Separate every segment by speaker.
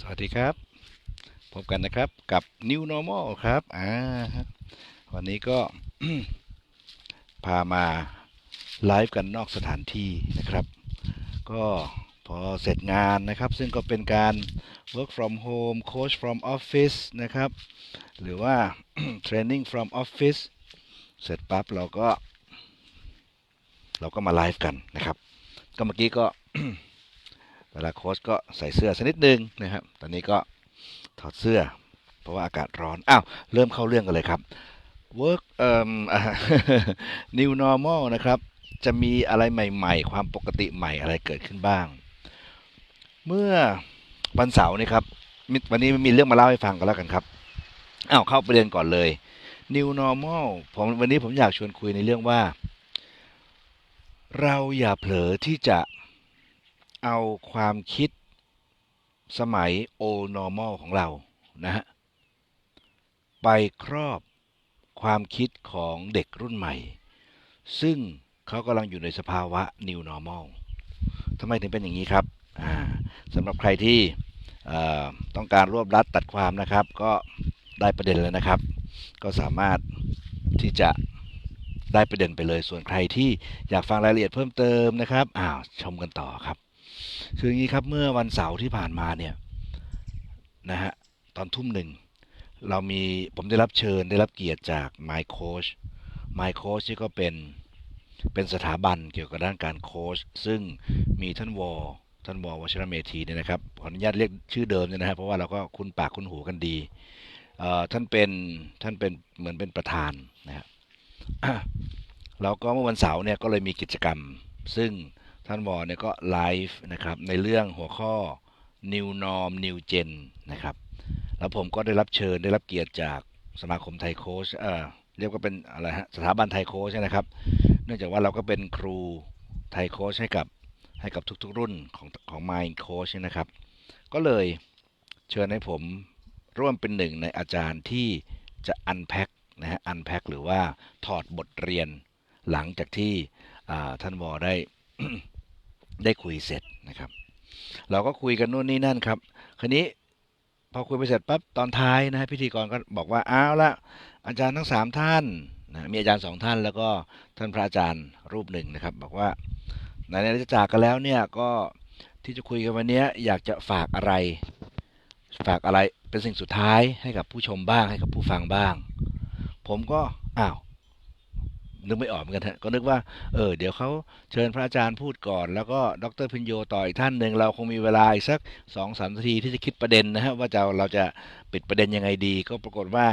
Speaker 1: สวัสดีครับ พบกันนะครับกับ New Normal ครับอ่าวันนี้ก็พามาไลฟ์กันนอกสถานที่นะครับ ก็พอเสร็จงานนะครับ ซึ่งก็เป็นการ work from home coach from office นะครับ หรือว่า training from office เสร็จปั๊บเราก็ เราก็มาไลฟ์กันนะครับ ก็เมื่อกี้ก็ เวลาโค้ชก็ใส่เสื้อสักนิดนึงนะครับ ตอนนี้ก็ถอดเสื้อ เพราะว่าอากาศร้อน อ้าว เริ่มเข้าเรื่องกันเลยครับ work เอ่อ new normal นะครับ จะมีอะไรใหม่ ๆ ความปกติใหม่อะไรเกิดขึ้นบ้าง เมื่อวันเสาร์นี่ครับ วันนี้มีเรื่องมาเล่าให้ฟังกันแล้วกันครับ อ้าว เข้าประเด็นก่อนเลย new normal ผมวันนี้ผมอยากชวนคุยในเรื่องว่า เราอย่าเผลอที่จะ เอาความคิดสมัย old normal ของเรานะฮะไปครอบความคิดของเด็กรุ่นใหม่ ซึ่งเขากำลังอยู่ในสภาวะ new normal ทำไมถึงเป็นอย่างนี้ครับสำหรับใครที่ต้องการรวบรัดตัดความนะครับ ก็ได้ประเด็นแล้วนะครับ ก็สามารถที่จะได้ประเด็นไปเลยส่วนใครที่อยากฟังรายละเอียดเพิ่มเติมนะครับอ้าวชมกันต่อครับ คืออย่างนี้ครับเมื่อวันเสาร์ที่ผ่านมาเนี่ยนะฮะตอนทุ่มหนึ่งเรามีผมได้รับเชิญได้รับเกียรติจาก My Coach My Coach ที่ก็เป็นเป็นสถาบันเกี่ยวกับด้านการโค้ชซึ่งมีท่านวอท่านวอวชรเมธีเนี่ยนะครับขออนุญาตเรียกชื่อเดิมเนี่ยนะครับเพราะว่าเราก็คุ้นปากคุ้นหูกันดีท่านเป็นท่านเป็นเหมือนเป็นประธานนะครับแล้วก็เมื่อวันเสาร์เนี่ยก็เลยมีกิจกรรม ซึ่ง ท่านวอเนี่ยก็ไลฟ์นะครับในเรื่องหัวข้อ New Norm New Gen นะครับ แล้วผมก็ได้รับเชิญได้รับเกียรติจากสมาคมไทยโค้ชเอ่อเรียกว่าเป็นอะไรฮะสถาบันไทยโค้ชนะครับ เนื่องจากว่าเราก็เป็นครูไทยโค้ชให้กับให้กับทุกๆรุ่นของของ Mind Coach นะครับ ก็เลยเชิญให้ผมร่วมเป็นหนึ่งในอาจารย์ที่จะ unpack นะฮะ unpack หรือว่าถอดบทเรียนหลังจากที่ท่านวอได้ ได้คุยเสร็จนะครับ เราก็คุยกันนู่นนี่นั่นครับคราวนี้พอคุยไปเสร็จปั๊บตอนท้ายนะพิธีกรก็บอกว่าอ้าวละอาจารย์ทั้งสามท่านนะมีอาจารย์สองท่านแล้วก็ท่านพระอาจารย์รูปหนึ่งนะครับ บอกว่าไหนๆจะจากกันแล้วเนี่ยก็ที่จะคุยกันวันนี้อยากจะฝากอะไร ฝากอะไรเป็นสิ่งสุดท้ายให้กับผู้ชมบ้างให้กับผู้ฟังบ้าง ผมก็อ้าว นึกไม่ออกเหมือนกันฮะก็นึกว่าเออเดี๋ยวเขาเชิญพระอาจารย์พูดก่อน แล้วก็ดรพิญโยต่ออีกท่านหนึ่งเราคงมีเวลาอีกสักสองสามนาทีที่จะคิดประเด็นนะฮะว่าจะเราจะปิดประเด็นยังไงดี ก็ปรากฏว่า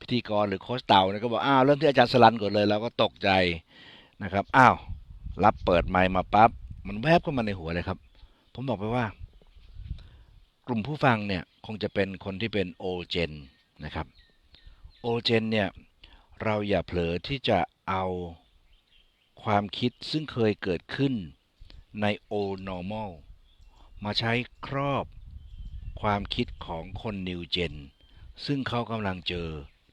Speaker 1: พิธีกรหรือโค้ชเต่าเนี่ยก็บอกอ้าวเริ่มที่อาจารย์สลันก่อนเลยเราก็ตกใจนะครับอ้าวรับเปิดไมค์มาปั๊บมันแวบเข้ามาในหัวเลยครับ ผมบอกไปว่า กลุ่มผู้ฟังเนี่ยคงจะเป็นคนที่เป็นโอเจนนะครับโอเจนเนี่ย เราอย่าเผลอที่จะเอาความคิดซึ่งเคยเกิดขึ้นใน old normal มาใช้ครอบความคิดของคน new gen ซึ่งเขากำลังเจอ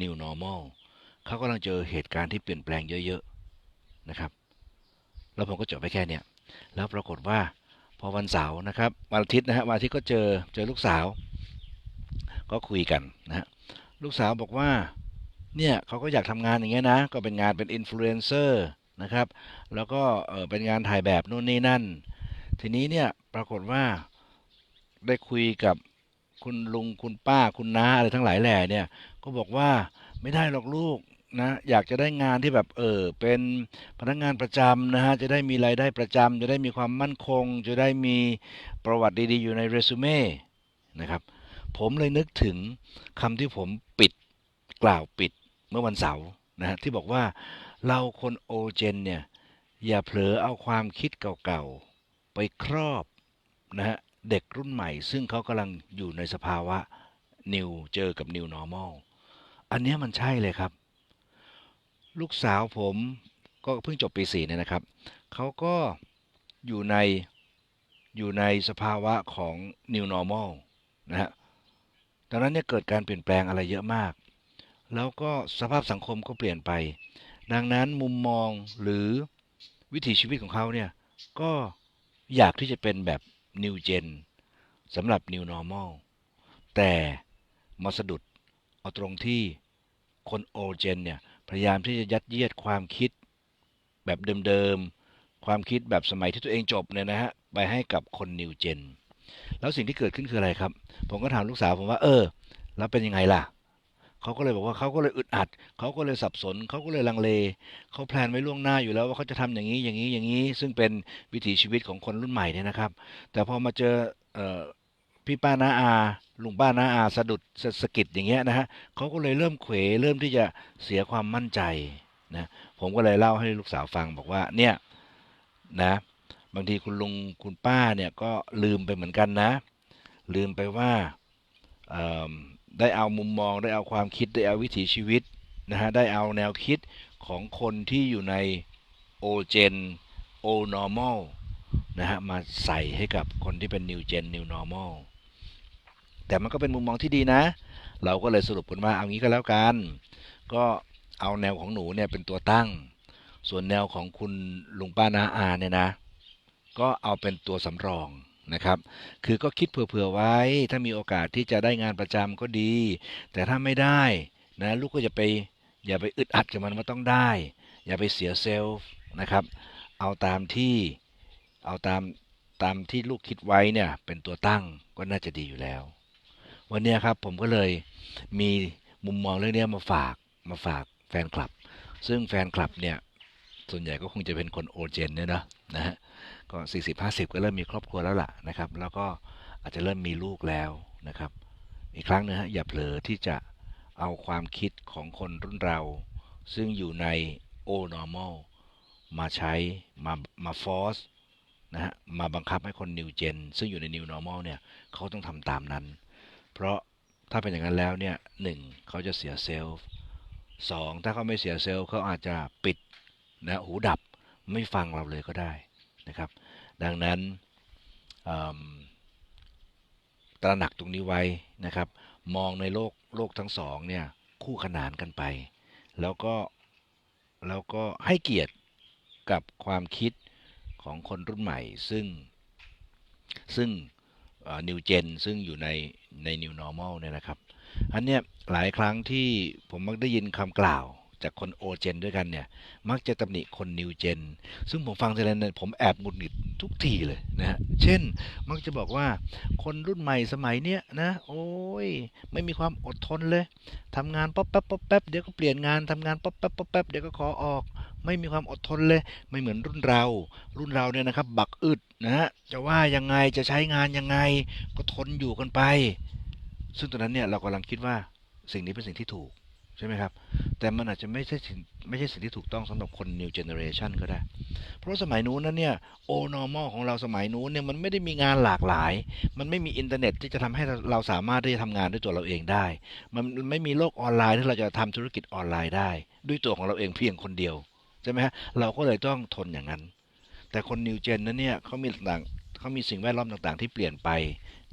Speaker 1: new normal เขากำลังเจอเหตุการณ์ที่เปลี่ยนแปลงเยอะๆนะครับ แล้วผมก็จบไปแค่เนี้ยแล้วปรากฏว่าพอวันเสาร์นะครับวันอาทิตย์นะฮะวันอาทิตย์ก็เจอเจอลูกสาว ก็คุยกันนะฮะลูกสาวบอกว่า เนี่ยเขาก็อยากทำงานอย่างเงี้ยนะ ก็เป็นงานเป็นอินฟลูเอนเซอร์นะครับ แล้วก็เออเป็นงานถ่ายแบบนู่นนี่นั่น ทีนี้เนี่ยปรากฏว่าได้คุยกับคุณลุงคุณป้าคุณน้าอะไรทั้งหลายแหล่เนี่ย ก็บอกว่าไม่ได้หรอกลูกนะอยากจะได้งานที่แบบเออเป็นพนักงานประจำนะฮะจะได้มีรายได้ประจำจะได้มีความมั่นคง จะได้มีประวัติดีๆ อยู่ในเรซูเม่นะครับผมเลยนึกถึงคำที่ผมปิดกล่าวปิด มื่อวันเสาร์นะฮะที่บอกว่าเราคนโอเจนเนี่ยอย่าเผลอเอาความคิดเก่าๆ ไปครอบนะฮะเด็กรุ่นใหม่ ซึ่งเขากำลังอยู่ในสภาวะนิวเจอกับ New Normal อันเนี้ยมันใช่เลยครับ ลูกสาวผมก็เพิ่งจบปีสี่เนี่ยนะครับ เขาก็อยู่ในอยู่ในสภาวะของ New Normal นะฮะดังนั้นเนี่ยเกิดการเปลี่ยนแปลงอะไรเยอะมาก แล้วก็สภาพสังคมก็เปลี่ยนไป ดังนั้นมุมมองหรือวิถีชีวิตของเขาเนี่ย ก็อยากที่จะเป็นแบบ New Gen สำหรับ New Normal แต่มาสะดุดเอาตรงที่คนโอเจนเนี่ย พยายามที่จะยัดเยียดความคิดแบบเดิมๆ ความคิดแบบสมัยที่ตัวเองจบเนี่ยนะฮะ ไปให้กับคนนิวเจน แล้วสิ่งที่เกิดขึ้นคืออะไรครับ ผมก็ถามลูกสาวผมว่า เออ แล้วเป็นยังไงล่ะ เขาก็เลยบอกว่าเขาก็เลยอึดอัด เขาก็เลยสับสน เขาก็เลยลังเล เขาแพลนไว้ล่วงหน้าอยู่แล้วว่าเขาจะทำอย่างนี้อย่างนี้อย่างนี้ ซึ่งเป็นวิถีชีวิตของคนรุ่นใหม่เนี่ยนะครับ แต่พอมาเจอพี่ป้าน้าอาลุงป้าน้าอาสะดุดสะสกิดอย่างเงี้ยนะฮะเขาก็เลยเริ่มเขวเริ่มที่จะเสียความมั่นใจนะผมก็เลยเล่าให้ลูกสาวฟังบอกว่าเนี่ยนะบางทีคุณลุงคุณป้าเนี่ยก็ลืมไปเหมือนกันนะ ลืมไปว่า ได้เอามุมมอง ได้เอาความคิดได้เอาวิถีชีวิตนะฮะได้เอาแนวคิดของคนที่อยู่ในโอเจนโอนอร์มอลนะฮะมาใส่ให้กับคนที่เป็น New Gen New Normal แต่มันก็เป็นมุมมองที่ดีนะ เราก็เลยสรุปกันว่าเอางี้ก็แล้วกัน ก็เอาแนวของหนูเนี่ยเป็นตัวตั้ง ส่วนแนวของคุณลุงป้านาอาเนี่ยนะ ก็เอาเป็นตัวสำรอง นะครับ คือก็คิดเผื่อๆไว้ ถ้ามีโอกาสที่จะได้งานประจำก็ดี แต่ถ้าไม่ได้นะลูกก็อย่าไปอย่าไปอึดอัดกับมันว่าต้องได้ อย่าไปเสียเซลฟ์นะครับ เอาตามที่เอาตามตามที่ลูกคิดไว้เนี่ยเป็นตัวตั้งก็น่าจะดีอยู่แล้ว วันนี้ครับผมก็เลยมีมุมมองเรื่องนี้มาฝากมาฝากแฟนคลับ ซึ่งแฟนคลับเนี่ย ส่วนใหญ่ก็คงจะเป็นคนโอเจนเนี่ยนะนะฮะก็40 50ก็เริ่มมีครอบครัวแล้วล่ะนะครับ แล้วก็อาจจะเริ่มมีลูกแล้วนะครับ อีกครั้งนะฮะอย่าเผลอที่จะเอาความคิดของคนรุ่นเรา ซึ่งอยู่ใน o normal มาใช้ มามา force นะฮะมาบังคับให้คน New Gen ซึ่งอยู่ใน New Normal เนี่ยเขาต้องทำตามนั้น เพราะถ้าเป็นอย่างนั้นแล้วเนี่ยหนึ่งเขาจะเสียเซลฟ์สองถ้าเขาไม่เสียเซลฟ์เขาอาจจะปิด นะหูดับไม่ฟังเราเลยก็ได้นะครับ ดังนั้นตระหนักตรงนี้ไว้นะครับ มองในโลกโลกทั้งสองเนี่ยคู่ขนานกันไป แล้วก็แล้วก็ให้เกียรติกับความคิดของคนรุ่นใหม่ ซึ่งซึ่งนิวเจนซึ่งอยู่ในใน New Normal เนี่ยนะครับ อันเนี้ยหลายครั้งที่ผมมักได้ยินคำกล่าว จากคนโอเจนด้วยกันเนี่ย มักจะตำหนิคนนิวเจน ซึ่งผมฟังทีไรเนี่ยผมแอบหงุดหงิดทุกทีเลยนะฮะ เช่น มักจะบอกว่าคนรุ่นใหม่สมัยเนี้ยนะ โอ้ย ไม่มีความอดทนเลยทำงานป๊อปแป๊บป๊อปแป๊บเดี๋ยวก็เปลี่ยนงานทำงานป๊อปแป๊บป๊อปแป๊บเดี๋ยวก็ขอออก ไม่มีความอดทนเลย ไม่เหมือนรุ่นเรา รุ่นเราเนี่ยนะครับ บักอึดนะฮะ จะว่ายังไงจะใช้งานยังไง ก็ทนอยู่กันไป ซึ่งตอนนั้นเนี่ยเรากำลังคิดว่าสิ่งนี้เป็นสิ่งที่ถูกใช่ไหมครับ แต่มันอาจจะไม่ใช่สิ่งไม่ใช่สิ่งที่ถูกต้องสำหรับคน new generation ก็ได้ เพราะสมัยนู้นนั้นเนี่ย o normal ของเราสมัยนู้นเนี่ยมันไม่ได้มีงานหลากหลาย มันไม่มีอินเทอร์เน็ตที่จะทำให้เราสามารถที่จะทำงานด้วยตัวเราเองได้ มันไม่มีโลกออนไลน์ที่เราจะทำธุรกิจออนไลน์ได้ ด้วยตัวของเราเองเพียงคนเดียวใช่ไหมฮะเราก็เลยต้องทนอย่างนั้น แต่คน new gen นั้นเนี่ยเขามีต่าง เขามีสิ่งแวดล้อมต่างๆ ที่เปลี่ยนไป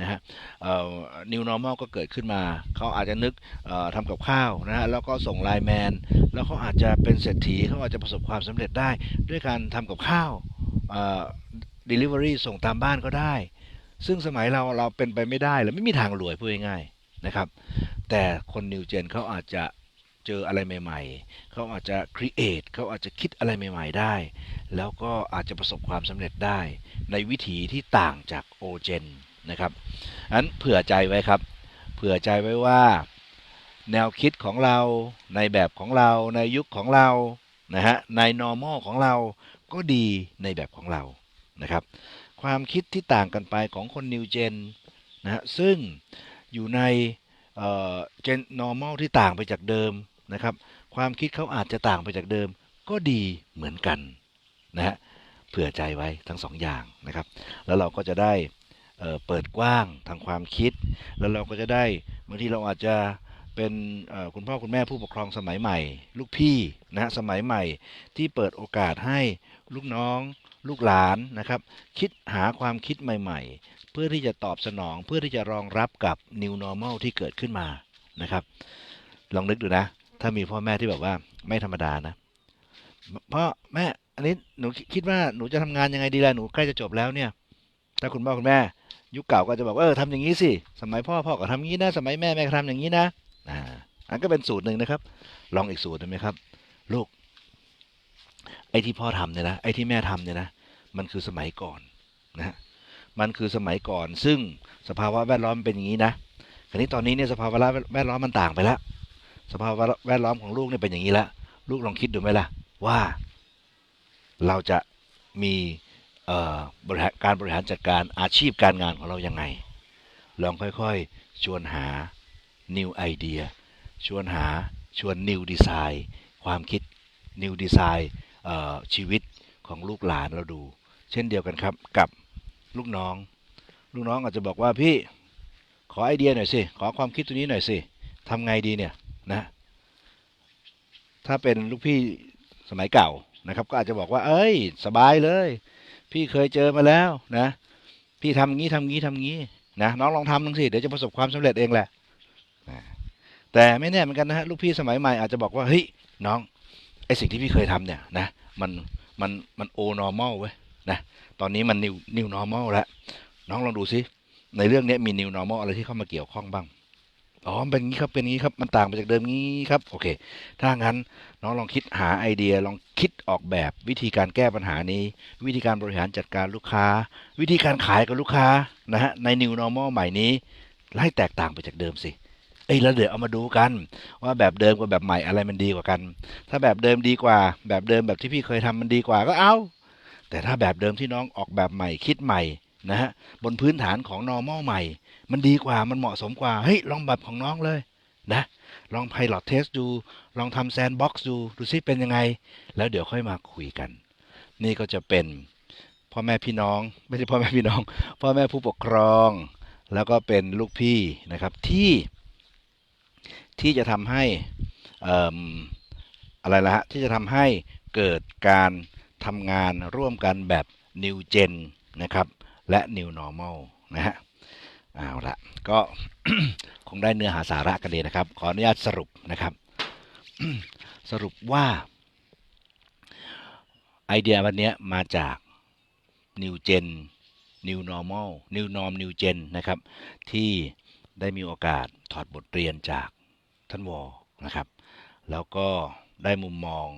Speaker 1: นะฮะเอ่อ new normal ก็เกิดขึ้นมา เขาอาจจะนึกเอ่อทำกับข้าวนะฮะแล้วก็ส่งไลน์แมน แล้วเขาอาจจะเป็นเศรษฐีเขาอาจจะประสบความสำเร็จได้ด้วยการทำกับข้าวเอ่อ delivery ส่งตามบ้านก็ได้ ซึ่งสมัยเราเราเป็นไปไม่ได้เลยไม่มีทางรวยพูดง่ายๆนะครับ แต่คน new gen เขาอาจจะ เจออะไรใหม่ๆ เขาอาจจะ create เขาอาจจะคิดอะไรใหม่ ๆ ได้ แล้วก็อาจจะประสบความสำเร็จได้ ในวิถีที่ต่างจากโอเจนนะครับอันเผื่อใจไว้ครับ เผื่อใจไว้ว่า แนวคิดของเราในแบบของเราในยุคของเรานะฮะใน normal ของเราก็ดีในแบบของเรานะครับ ความคิดที่ต่างกันไปของคน new gen นะฮะซึ่งอยู่ในเอ่อ gen normal ที่ต่างไปจากเดิม นะครับ ความคิดเขาอาจจะต่างไปจากเดิม ก็ดีเหมือนกันนะฮะเผื่อใจไว้ทั้งสองอย่างนะครับ แล้วเราก็จะได้เเปิดกว้างทางความคิด แล้วเราก็จะได้บางทีเราอาจจะเป็นคุณพ่อคุณแม่ผู้ปกครองสมัยใหม่ ลูกพี่นะฮะสมัยใหม่ที่เปิดโอกาสให้ลูกน้องลูกหลานนะครับ คิดหาความคิดใหม่ๆ เพื่อที่จะตอบสนองเพื่อที่จะรองรับกับ new normal ที่เกิดขึ้นมานะครับ ลองนึกดูนะ ถ้ามีพ่อแม่ที่แบบว่าไม่ธรรมดานะพ่อแม่ อันนี้หนูคิดว่าหนูจะทำงานยังไงดีล่ะหนูใกล้จะจบแล้วเนี่ย ถ้าคุณพ่อคุณแม่ ยุคเก่าก็จะบอกว่าเออทำอย่างนี้สิสมัยพ่อพ่อก็ทำอย่างนี้นะสมัยแม่แม่ก็ทำอย่างนี้นะอ่าอันก็เป็นสูตรหนึ่งนะครับ ลองอีกสูตรหนึ่งไหมครับ ลูก ไอ้ที่พ่อทำเนี่ยนะไอ้ที่แม่ทำเนี่ยนะมันคือสมัยก่อนนะฮะมันคือสมัยก่อน ซึ่งสภาวะแวดล้อมเป็นอย่างนี้นะคราวนี้ตอนนี้เนี่ยสภาวะแวดล้อมมันต่างไปแล้ว สภาวะแวดล้อมของลูกเนี่ยเป็นอย่างนี้แล้วลูกลองคิดดูไหมล่ะ ว่าเราจะมีบริหารการบริหารจัดการอาชีพการงานของเรายังไง ลองค่อยๆ ชวนหา new idea ชวนหาชวน new design ความคิด new design ชีวิตของลูกหลานเราดู เช่นเดียวกันครับกับลูกน้อง ลูกน้องอาจจะบอกว่าพี่ขอไอเดียหน่อยสิ ขอความคิดตัวนี้หน่อยสิทำไงดีเนี่ย นะ ถ้าเป็นลูกพี่สมัยเก่านะครับ ก็อาจจะบอกว่า เอ้ย สบายเลย พี่เคยเจอมาแล้วนะ พี่ทำงี้ทำงี้ทำงี้นะน้องลองทำดูสิเดี๋ยวจะประสบความสำเร็จเองแหละนะแต่ไม่แน่เหมือนกันนะฮะลูกพี่สมัยใหม่อาจจะบอกว่าเฮ้ยน้องไอสิ่งที่พี่เคยทำเนี่ยนะมันมันมันโอ normal เว้ยนะตอนนี้มัน new new normal แล้วน้องลองดูสิในเรื่องนี้มี new normal อะไรที่เข้ามาเกี่ยวข้องบ้าง อ๋อเป็นงี้ครับเป็นงี้ครับมันต่างไปจากเดิมงี้ครับโอเค ถ้างั้นน้องลองคิดหาไอเดียลองคิดออกแบบวิธีการแก้ปัญหานี้ วิธีการบริหารจัดการลูกค้า วิธีการขายกับลูกค้านะฮะใน New Normal ใหม่นี้ให้แตกต่างไปจากเดิมสิเอ้ยแล้วเดี๋ยวเอามาดูกัน ว่าแบบเดิมกับแบบใหม่อะไรมันดีกว่ากัน ถ้าแบบเดิมดีกว่า แบบเดิมแบบที่พี่เคยทำมันดีกว่าก็เอา แต่ถ้าแบบเดิมที่น้องออกแบบใหม่คิดใหม่ นะฮะบนพื้นฐานของ normal ใหม่ มันดีกว่ามันเหมาะสมกว่า เฮ้ย ลองแบบของน้องเลยนะลอง pilot test ดู ลองทำ sandbox ดู ดูซิเป็นยังไง แล้วเดี๋ยวค่อยมาคุยกัน นี่ก็จะเป็นพ่อแม่พี่น้อง ไม่ใช่พ่อแม่พี่น้อง พ่อแม่ผู้ปกครอง แล้วก็เป็นลูกพี่นะครับที่ที่จะทำให้เอิ่มอะไรละฮะที่จะทำให้เกิดการทำงานร่วมกันแบบ New Gen นะครับ และ New Normal นะฮะเอาละก็คงได้เนื้อหาสาระกันเลยนะครับ ขออนุญาตสรุปนะครับ สรุปว่า ไอเดียวันนี้มาจาก New Gen New Normal New Norm New Gen นะครับ ที่ได้มีโอกาสถอดบทเรียนจากท่านวอนะครับ แล้วก็ได้มุมมอง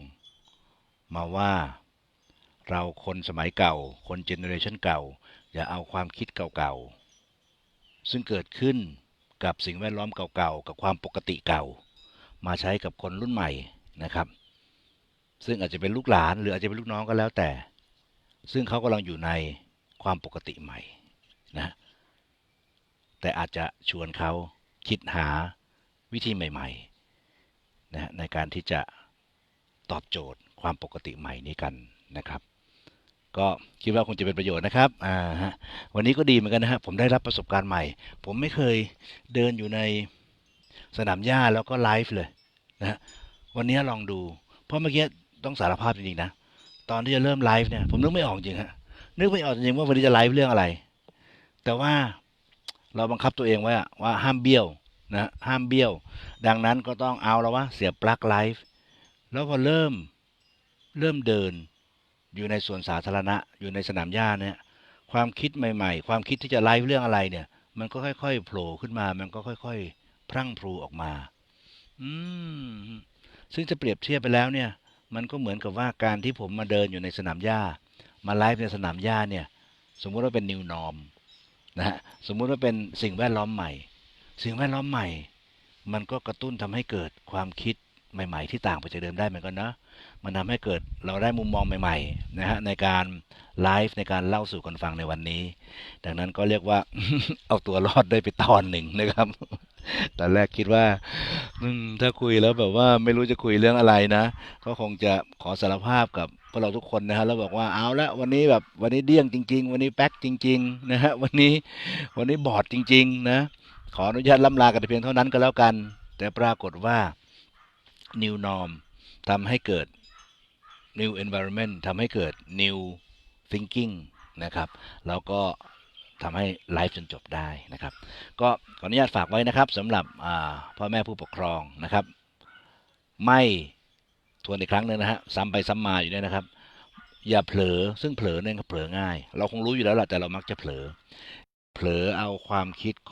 Speaker 1: มาว่าเราคนสมัยเก่า คนเจเนอเรชันเก่า อย่าเอาความคิดเก่าๆ ซึ่งเกิดขึ้นกับสิ่งแวดล้อมเก่าๆ กับความปกติเก่า มาใช้กับคนรุ่นใหม่นะครับ ซึ่งอาจจะเป็นลูกหลานหรืออาจจะเป็นลูกน้องก็แล้วแต่ ซึ่งเขากำลังอยู่ในความปกติใหม่นะแต่อาจจะชวนเขาคิดหาวิธีใหม่ๆนะในการที่จะตอบโจทย์ความปกติใหม่นี้กันนะครับ ก็คิดว่าคงจะเป็นประโยชน์นะครับ อ่าฮะ วันนี้ก็ดีเหมือนกันนะฮะ ผมได้รับประสบการณ์ใหม่ ผมไม่เคยเดินอยู่ในสนามหญ้าแล้วก็ไลฟ์เลยนะฮะ วันนี้ลองดู เพราะเมื่อกี้ต้องสารภาพจริงๆนะ ตอนที่จะเริ่มไลฟ์เนี่ย ผมนึกไม่ออกจริงฮะ นึกไม่ออกจริงว่าวันนี้จะไลฟ์เรื่องอะไร แต่ว่าเราบังคับตัวเองไว้อะว่าห้ามเบี้ยวนะห้ามเบี้ยว ดังนั้นก็ต้องเอาแล้วว่าเสียบปลั๊กไลฟ์ แล้วพอเริ่มเริ่มเดิน อยู่ในสวนสาธารณะ อยู่ในสนามหญ้าเนี่ยความคิดใหม่ๆ ความคิดที่จะไลฟ์เรื่องอะไรเนี่ย มันก็ค่อยๆโผล่ขึ้นมา มันก็ค่อยๆ พรั่งพรูออกมา อืม ซึ่งจะเปรียบเทียบไปแล้วเนี่ย มันก็เหมือนกับว่าการที่ผมมาเดินอยู่ในสนามหญ้า มาไลฟ์ในสนามหญ้าเนี่ย สมมุติว่าเป็น new norm นะฮะ สมมุติว่าเป็นสิ่งแวดล้อมใหม่ สิ่งแวดล้อมใหม่ มันก็กระตุ้นทำให้เกิดความคิด ใหม่ ๆ ที่ต่างไปจากเดิมได้เหมือนกันนะ มันทำให้เกิดเราได้มุมมองใหม่ๆนะฮะในการไลฟ์ในการเล่าสู่กันฟังในวันนี้ ดังนั้นก็เรียกว่าเอาตัวรอดได้ไปตอนหนึ่งนะครับ ตอนแรกคิดว่าถ้าคุยแล้วแบบว่าไม่รู้จะคุยเรื่องอะไรนะ ก็คงจะขอสารภาพกับพวกเราทุกคนนะฮะแล้วบอกว่าเอาละวันนี้แบบวันนี้เดี้ยงจริง ๆ วันนี้แป๊กจริง ๆ นะฮะวันนี้วันนี้บอดจริง ๆ นะ ขออนุญาตล่ำลากันเพียงเท่านั้นก็แล้วกัน แต่ปรากฏว่า new norm ทำให้เกิด new environment ทำให้เกิด new thinking นะครับ แล้วก็ทำให้ไลฟ์จนจบได้นะครับ ก็ขออนุญาตฝากไว้นะครับสำหรับพ่อแม่ผู้ปกครองนะครับ ไม่ทวนอีกครั้งหนึงนะฮะซ้ำไปซ้ำมาอยู่เนี่ยนะครับ อย่าเผลอซึ่งเผลอเนี่ยก็เผลอง่าย เราคงรู้อยู่แล้วแหละแต่เรามักจะเผลอ เผลอเอาความคิดของ